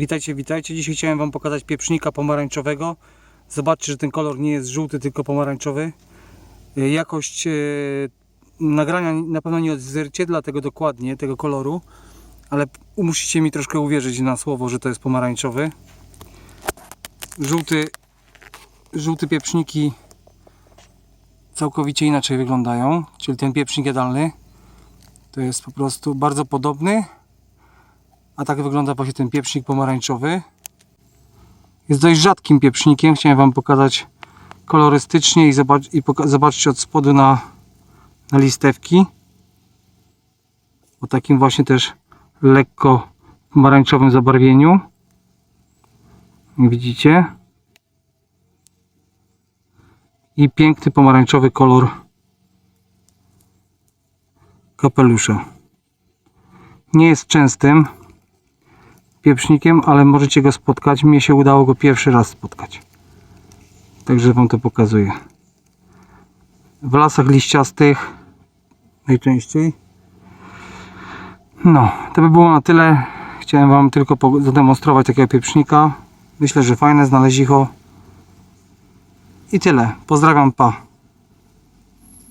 Witajcie, witajcie. Dzisiaj chciałem Wam pokazać pieprznika pomarańczowego. Zobaczcie, że ten kolor nie jest żółty, tylko pomarańczowy. E, Jakość e, nagrania na pewno nie odzwierciedla tego dokładnie, tego koloru, ale musicie mi troszkę uwierzyć na słowo, że to jest pomarańczowy. Żółty, żółte pieprzniki całkowicie inaczej wyglądają, czyli ten pieprznik jadalny to jest po prostu bardzo podobny, a tak wygląda właśnie ten pieprznik pomarańczowy. Jest dość rzadkim pieprznikiem. Chciałem Wam pokazać kolorystycznie i, zobacz, i zobaczcie od spodu na, na listewki. O takim właśnie też lekko pomarańczowym zabarwieniu. Widzicie? I piękny pomarańczowy kolor kapelusza. Nie jest częstym pieprznikiem, ale możecie go spotkać. Mnie się udało go pierwszy raz spotkać. Także Wam to pokazuję. W lasach liściastych najczęściej. No, to by było na tyle. Chciałem Wam tylko zademonstrować takiego pieprznika. Myślę, że fajne, znalezicho. I tyle. Pozdrawiam, pa.